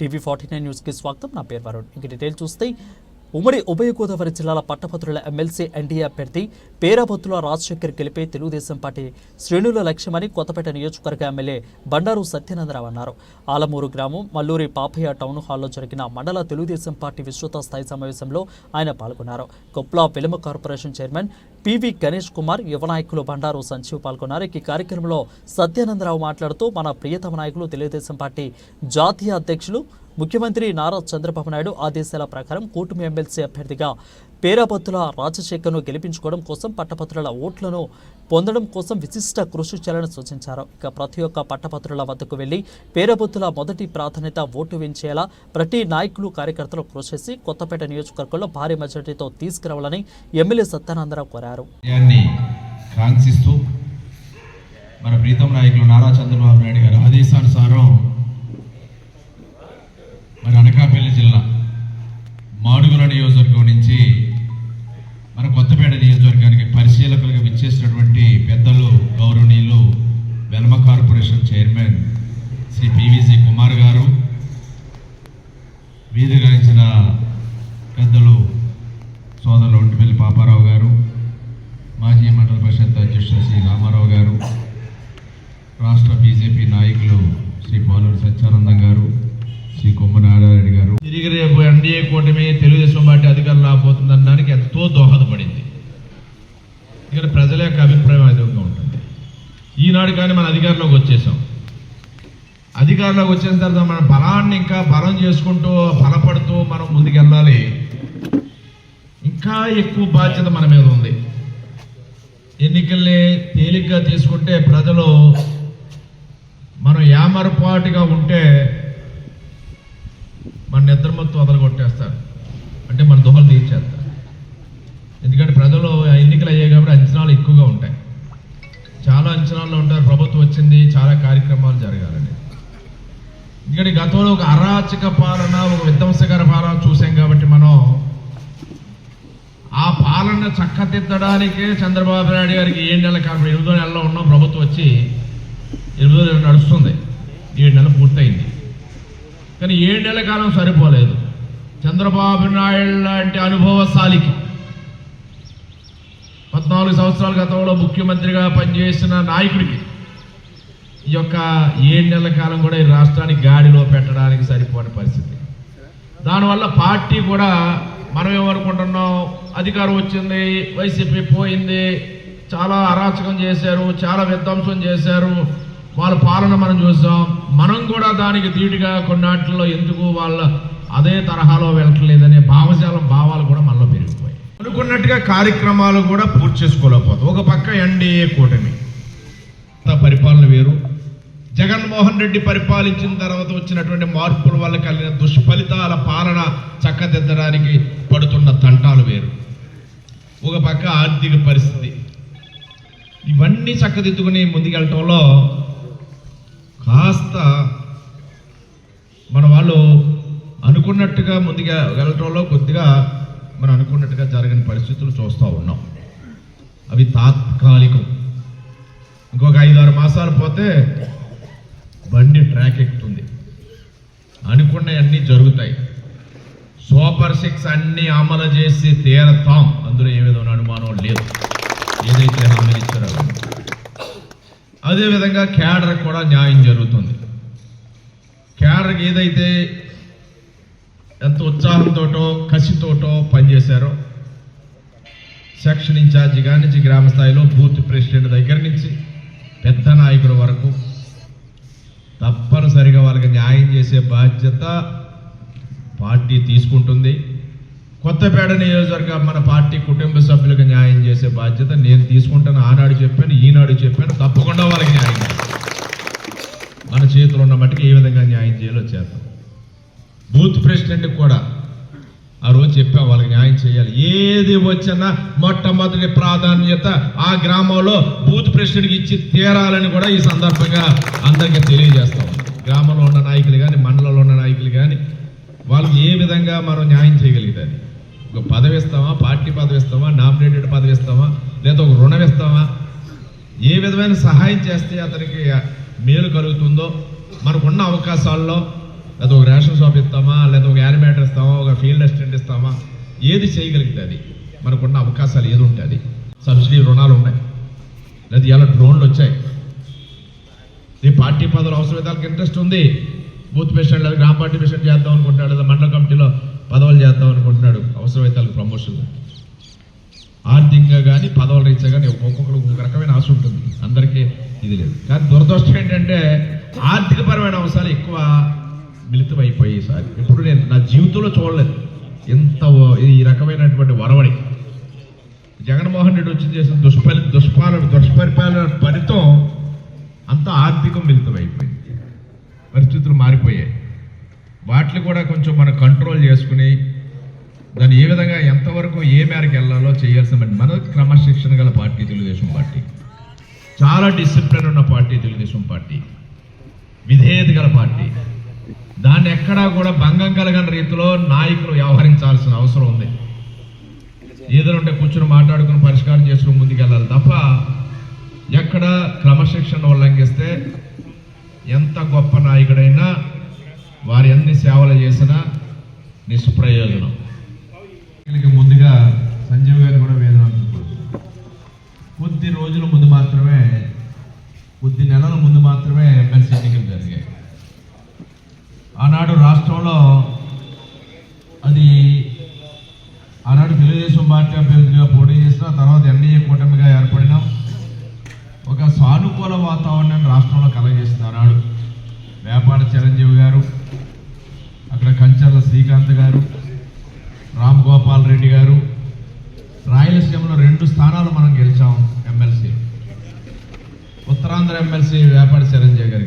TV forty nine న్యూస్కి స్వాగతం. నా పేరు వరుణ్. ఇంక డీటెయిల్ చూస్తే ఉమ్మడి ఉభయ గోదావరి జిల్లాల పట్టభద్రుల ఎమ్మెల్సీ ఎన్డీఏ అభ్యర్థి పేరాబొత్తుల రాజశేఖర్ గెలిపే తెలుగుదేశం పార్టీ శ్రేణుల లక్ష్యమని కొత్తపేట నియోజకవర్గ ఎమ్మెల్యే బండారు సత్యనందరావు అన్నారు. ఆలమూరు గ్రామం మల్లూరి పాపయ్య టౌన్ హాల్లో జరిగిన మండల తెలుగుదేశం పార్టీ విస్తృత స్థాయి సమావేశంలో ఆయన పాల్గొన్నారు. కొప్లా film corporation chairman P V Ganesh Kumar యువ నాయకులు బండారు సంజీవ్ పాల్గొన్నారు. ఈ కార్యక్రమంలో సత్యానందరావు మాట్లాడుతూ మన ప్రియతమ నాయకులు తెలుగుదేశం పార్టీ జాతీయ అధ్యక్షులు ముఖ్యమంత్రి నారా చంద్రబాబు నాయుడు ఆదేశాల ప్రకారం కూటమి ఎమ్మెల్సీ అభ్యర్థిగా పేరాపత్తుల రాజశేఖర్ను గెలిపించుకోవడం కోసం పట్టభద్రుల ఓట్లను పొందడం కోసం విశిష్ట కృషి చేయాలని సూచించారు. ఇక ప్రతి ఒక్క పట్టభద్రుల వద్దకు వెళ్ళి పేరాబొత్తుల మొదటి ప్రాధాన్యత ఓటు వేయించేలా ప్రతి నాయకులు కార్యకర్తలు కృషి చేసి కొత్తపేట నియోజకవర్గంలో భారీ మెజార్టీతో తీసుకురావాలని ఎమ్మెల్యే సత్యానందరావు కోరారు. కాంక్షిస్తూ మన ప్రీతం నాయకులు నారా చంద్రబాబు నాయుడు ఆదేశానుసారం మరి అనకాపల్లి జిల్లా మాడుగుల నియోజకవర్గం నుంచి విచ్చేసినటువంటి పెద్దలు గౌరవనీయులు Velama corporation chairman Shri P V C Kumar garu వీధి వీధిగాంచిన పెద్దలు సోదరులు ఒంటిపల్లి పాపారావు గారు మాజీ మండల పరిషత్ అధ్యక్షుడు శ్రీ రామారావు గారు రాష్ట్ర బీజేపీ నాయకులు శ్రీ బాలూరు సత్యానందం గారు శ్రీ కొమ్మనారాయణ గారు. తిరిగి రేపు ఎన్డీఏ కూటమి తెలుగుదేశం పార్టీ అధికారం రాబోతుందనడానికి ఎంతో దోహదపడింది. ఇక్కడ ప్రజల యొక్క అభిప్రాయం అధికంగా ఉంటుంది. ఈనాడు కానీ మన అధికారంలోకి వచ్చేసాం. అధికారంలోకి వచ్చిన తర్వాత మన బలాన్ని ఇంకా బలం చేసుకుంటూ బలపడుతూ మనం ముందుకెళ్ళాలి. ఇంకా ఎక్కువ బాధ్యత మన మీద ఉంది. ఎన్నికల్ని తేలిగ్గా తీసుకుంటే ప్రజలు మనం యామరపాటుగా ఉంటే మన నిద్ర మొత్తం వదలగొట్టేస్తారు. అంటే మన దుహలు తీర్చేస్తారు. ఎందుకంటే ప్రజలు ఎన్నికలు అయ్యాయి కాబట్టి అంచనాలు ఎక్కువగా ఉంటాయి. చాలా అంచనాల్లో ఉంటారు. ప్రభుత్వం వచ్చింది చాలా కార్యక్రమాలు జరగాలని. ఎందుకంటే గతంలో ఒక అరాచక పాలన ఒక విధ్వంసకర పాలన చూసాం కాబట్టి మనం ఆ పాలన చక్కదిద్దడానికే చంద్రబాబు నాయుడు గారికి ఏడు నెలల కాలం ఎనిమిదో నెలలో ఉన్నాం. ప్రభుత్వం వచ్చి ఎనిమిదో నెల నడుస్తుంది. ఏడు నెలలు పూర్తయింది. కానీ ఏడు నెలల కాలం సరిపోలేదు. చంద్రబాబు నాయుడు లాంటి అనుభవశాలికి పద్నాలుగు సంవత్సరాల గతంలో ముఖ్యమంత్రిగా పనిచేసిన నాయకుడికి ఈ యొక్క ఏడు నెలల కాలం కూడా ఈ రాష్ట్రానికి గాడిలో పెట్టడానికి సరిపోని పరిస్థితి. దానివల్ల పార్టీ కూడా మనం ఏమనుకుంటున్నాం? అధికారం వచ్చింది వైసీపీ పోయింది చాలా అరాచకం చేశారు చాలా విధ్వంసం చేశారు. వాళ్ళ పాలన మనం చూసాం. మనం కూడా దానికి ధీటుగా కొన్నాటిల్లో ఎందుకు వాళ్ళ అదే తరహాలో వెళ్ళట్లేదనే భావజాలం భావాలు కూడా మనలో పెరిగిపోయాయి. అనుకున్నట్టుగా కార్యక్రమాలు కూడా పూర్తి చేసుకోలేకపోతాం. ఒక పక్క ఎన్డీఏ కూటమి. పరిపాలన వేరు. జగన్మోహన్ రెడ్డి పరిపాలించిన తర్వాత వచ్చినటువంటి మార్పుల వల్ల కలిగిన దుష్ఫలితాల పాలన చక్కదిద్దడానికి పడుతున్న తంటాలు వేరు. ఒక పక్క ఆర్థిక పరిస్థితి. ఇవన్నీ చక్కదిద్దుకుని ముందుకెళ్ళటంలో కాస్త మన వాళ్ళు అనుకున్నట్టుగా ముందుగా వెళ్ళటంలో కొద్దిగా మనం అనుకున్నట్టుగా జరగని పరిస్థితులు చూస్తూ ఉన్నాం. అవి తాత్కాలికం. ఇంకొక ఐదారు మాసాలు పోతే బండి ట్రాక్ ఎక్కుతుంది. అనుకున్నవన్నీ జరుగుతాయి. సూపర్ సిక్స్ అన్ని అమలు చేసి తీరతాం. అందులో ఏ విధమైన అనుమానం లేదు. ఏదైతే హామీలు ఇచ్చారో అదేవిధంగా క్యాడర్ కూడా న్యాయం జరుగుతుంది. క్యాడర్కి ఏదైతే ఎంత ఉత్సాహంతోటో కసితోటో పనిచేశారో. సెక్షన్ ఇన్ఛార్జి కాడి నుంచి గ్రామ స్థాయిలో బూత్ ప్రెసిడెంట్ దగ్గర నుంచి పెద్ద నాయకుల వరకు తప్పనిసరిగా వాళ్ళకి న్యాయం చేసే బాధ్యత పార్టీ తీసుకుంటుంది. కొత్తపేట నియోజకవర్గ మన పార్టీ కుటుంబ సభ్యులకు న్యాయం చేసే బాధ్యత నేను తీసుకుంటాను. ఆనాడు చెప్పాను ఈనాడు చెప్పాను. తప్పకుండా వాళ్ళకి న్యాయం మన చేతిలో ఉన్న మట్టుకు ఏ విధంగా న్యాయం చేయాలో చేద్దాం. బూత్ ప్రెసిడెంట్ కూడా ఆ రోజు చెప్పాం వాళ్ళకి న్యాయం చేయాలి. ఏది వచ్చినా మొట్టమొదటి ప్రాధాన్యత ఆ గ్రామంలో బూత్ ప్రెసిడెంట్కి ఇచ్చి తీరాలని కూడా ఈ సందర్భంగా అందరికీ తెలియజేస్తాం. గ్రామంలో ఉన్న నాయకులు కానీ మండలంలో ఉన్న నాయకులు కానీ వాళ్ళకి ఏ విధంగా మనం న్యాయం చేయగలిగితే ఒక పదవి ఇస్తామా? పార్టీ పదవి ఇస్తామా? నామినేటెడ్ పదవి ఇస్తామా? లేదా ఒక రుణం ఇస్తామా? ఏ విధమైన సహాయం చేస్తే అతనికి మేలు కలుగుతుందో మనకున్న అవకాశాల్లో లేదా ఒక రేషన్ షాప్ ఇస్తామా? లేదా ఒక యానిమేటర్ ఇస్తామా? ఒక ఫీల్డ్ అసిస్టెంట్ ఇస్తామా? ఏది చేయగలిగితే అది. మనకున్న అవకాశాలు ఏది ఉంటే అది. సబ్సిడీ రుణాలు ఉన్నాయి. లేదా ఇలా డ్రోన్లు వచ్చాయి. ఈ పార్టీ పదవులు అవసరమైతే ఇంట్రెస్ట్ ఉంది. బూత్ ప్రెసిడెంట్ లేదా గ్రామ పార్టీ ప్రెసిడెంట్ చేద్దాం అనుకుంటాడు లేదా మండల కమిటీలో పదవులు చేద్దాం అనుకుంటున్నాడు. అవసరమైతే ప్రమోషన్ ఆర్థికంగా కానీ పదవుల రీత్యా కానీ ఒక్కొక్కరు ఒక్కొక్క రకమైన ఆశ ఉంటుంది. అందరికీ ఇది లేదు. కానీ దురదృష్టం ఏంటంటే ఆర్థికపరమైన అంశాలు ఎక్కువ మిళితమైపోయి సార్. ఇప్పుడు నేను నా జీవితంలో చూడలేదు. ఎంత ఈ రకమైనటువంటి వరవడి. జగన్మోహన్ రెడ్డి వచ్చి చేసిన దుష్పలి దుష్పాలన దుష్పరిపాలన ఫలితం అంతా ఆర్థికం మిళితమైపోయింది. పరిస్థితులు మారిపోయాయి. వాటిని కూడా కొంచెం మనం కంట్రోల్ చేసుకుని దాన్ని ఏ విధంగా ఎంతవరకు ఏ మేరకు వెళ్ళాలో చేయాల్సిన మన క్రమశిక్షణ గల పార్టీ తెలుగుదేశం పార్టీ. చాలా డిసిప్లిన్ ఉన్న పార్టీ తెలుగుదేశం పార్టీ. విధేయత గల పార్టీ. దాన్ని ఎక్కడా కూడా భంగం కలగని రీతిలో నాయకులు వ్యవహరించాల్సిన అవసరం ఉంది. ఏదైనా ఉంటే కూర్చొని మాట్లాడుకుని పరిష్కారం చేసుకుని ముందుకెళ్ళాలి తప్ప ఎక్కడ క్రమశిక్షణ ఉల్లంఘిస్తే ఎంత గొప్ప నాయకుడైనా వారి ఎన్ని సేవలు చేసినా నిష్ప్రయోజనం ముందుగా సంజీవ్ గారు కూడా వేదన కొద్ది రోజుల ముందు మాత్రమే కొద్ది నెలల ముందు మాత్రమే ఎమ్మెల్సీ ఎన్నికలు జరిగాయి. ఆనాడు రాష్ట్రంలో అది ఆనాడు తెలుగుదేశం పార్టీ అభ్యర్థిగా పోటీ చేసిన తర్వాత ఎన్డీఏ కూటమిగా ఏర్పడినాం ఒక సానుకూల వాతావరణాన్ని రాష్ట్రంలో కలగజేసింది ఆనాడు. వేపాడ చిరంజీవి గారు అక్కడ కంచర్ల శ్రీకాంత్ గారు రామ్ గోపాల్ రెడ్డి గారు రాయలసీమలో రెండు స్థానాలు మనం గెలిచాం ఎమ్మెల్సీ. ఉత్తరాంధ్ర ఎమ్మెల్సీ వ్యాపార చిరంజీవి గారు